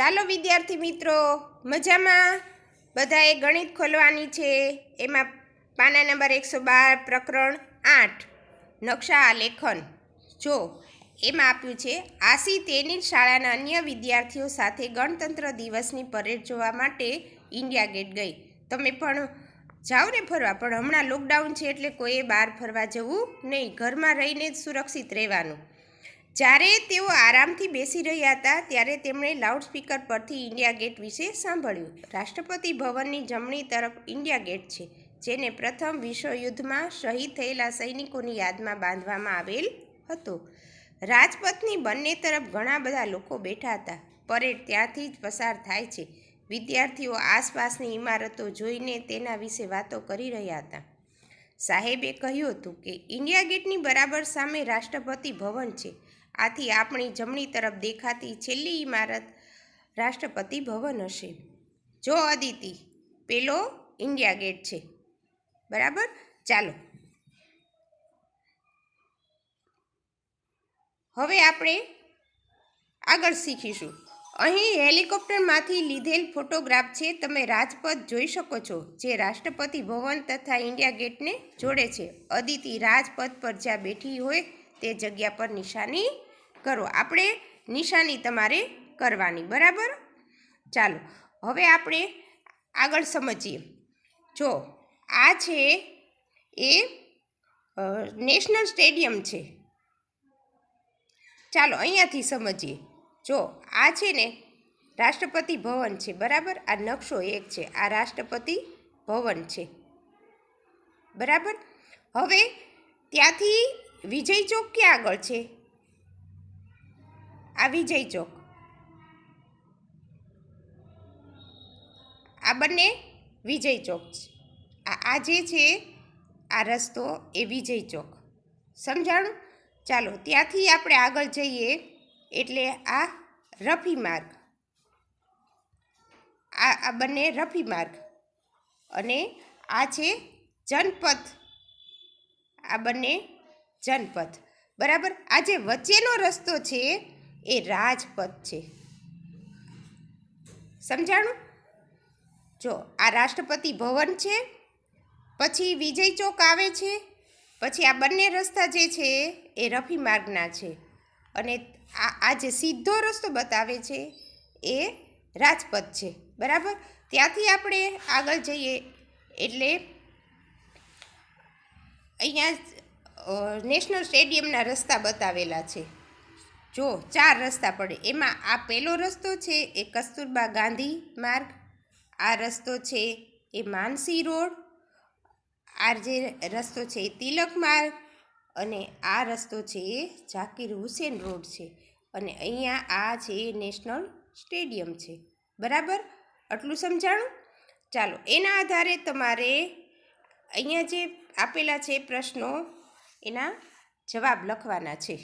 ચાલો વિદ્યાર્થી મિત્રો, મજામાં? બધાએ ગણિત ખોલવાની છે. એમાં પાના નંબર એકસો બાર, પ્રકરણ આઠ, નકશા આલેખન જો, એમાં આપ્યું છે, આસી તેની શાળાના અન્ય વિદ્યાર્થીઓ સાથે ગણતંત્ર દિવસની પરેડ જોવા માટે ઇન્ડિયા ગેટ ગઈ. તમે પણ જાઓ ને ફરવા, પણ હમણાં લોકડાઉન છે એટલે કોઈએ બહાર ફરવા જવું નહીં. ઘરમાં રહીને જ સુરક્ષિત રહેવાનું. જ્યારે તેઓ આરામથી બેસી રહ્યા હતા, ત્યારે તેમણે લાઉડસ્પીકર પરથી ઇન્ડિયા ગેટ વિશે સાંભળ્યું. રાષ્ટ્રપતિ ભવનની જમણી તરફ ઇન્ડિયા ગેટ છે, જેને પ્રથમ વિશ્વયુદ્ધમાં શહીદ થયેલા સૈનિકોની યાદમાં બાંધવામાં આવેલ હતો. રાજપથની બંને તરફ ઘણા બધા લોકો બેઠા હતા. પરેડ ત્યાંથી જ પસાર થાય છે. વિદ્યાર્થીઓ આસપાસની ઇમારતો જોઈને તેના વિશે વાતો કરી રહ્યા હતા. સાહેબે કહ્યું હતું કે, ઇન્ડિયા ગેટની બરાબર સામે રાષ્ટ્રપતિ ભવન છે. આથી આપણી જમણી તરફ દેખાતી છેલ્લી ઇમારત રાષ્ટ્રપતિ ભવન હશે. જો અદિતિ, પેલો ઇન્ડિયા ગેટ છે. બરાબર? ચાલો. હવે આપણે આગળ શીખીશું. અહીં હેલિકોપ્ટરમાંથી લીધેલ ફોટોગ્રાફ છે, તમે રાજપથ જોઈ શકો છો, જે રાષ્ટ્રપતિ ભવન તથા ઇન્ડિયા ગેટને જોડે છે. અદિતિ રાજપથ પર જ્યાં બેઠી હોય તે જગ્યા પર નિશાની કરો. આપણે નિશાની તમારે કરવાની, બરાબર? ચાલો, હવે આપણે આગળ સમજીએ. જો, આ છે એ નેશનલ સ્ટેડિયમ છે. ચાલો, અહીંયાથી સમજીએ. જો, આ છે ને રાષ્ટ્રપતિ ભવન છે, બરાબર? આ નકશો એક છે, આ રાષ્ટ્રપતિ ભવન છે. બરાબર? હવે ત્યાંથી વિજય ચોક ક્યાં આગળ છે? આ વિજય ચોક. આ બંને વિજય ચોક છે. આ જે છે, આ રસ્તો એ વિજય ચોક. સમજાણું? ચાલો, ત્યાંથી આપણે આગળ જઈએ એટલે આ રફી માર્ગ. આ આ બંને રફી માર્ગ. અને આ છે જનપથ. આ બંને જનપથ. બરાબર? આ જે વચ્ચેનો રસ્તો છે, એ રાજપથ છે. સમજાણું? જો, આ રાષ્ટ્રપતિ ભવન છે, પછી વિજય ચોક આવે છે, પછી આ બંને રસ્તા જે છે, એ રફી માર્ગના છે. અને આ આ જે સીધો રસ્તો બતાવે છે, એ રાજપથ છે. બરાબર? ત્યાંથી આપણે આગળ જઈએ. એટલે, અહીંયા નેશનલ સ્ટેડિયમના રસ્તા બતાવેલા છે. જો ચાર રસ્તા પડે, એમાં આ પહેલો રસ્તો છે એ કસ્તુરબા ગાંધી માર્ગ, આ રસ્તો છે એ માનસી રોડ, આ જે રસ્તો છે એ તિલક માર્ગ અને આ રસ્તો છે એ ઝાકીર હુસેન રોડ છે. અને અહીંયા આ છે નેશનલ સ્ટેડિયમ છે. બરાબર? આટલું સમજાણું? ચાલો, એના આધારે તમારે અહીંયા જે આપેલા છે પ્રશ્નો એના જવાબ લખવાના છે.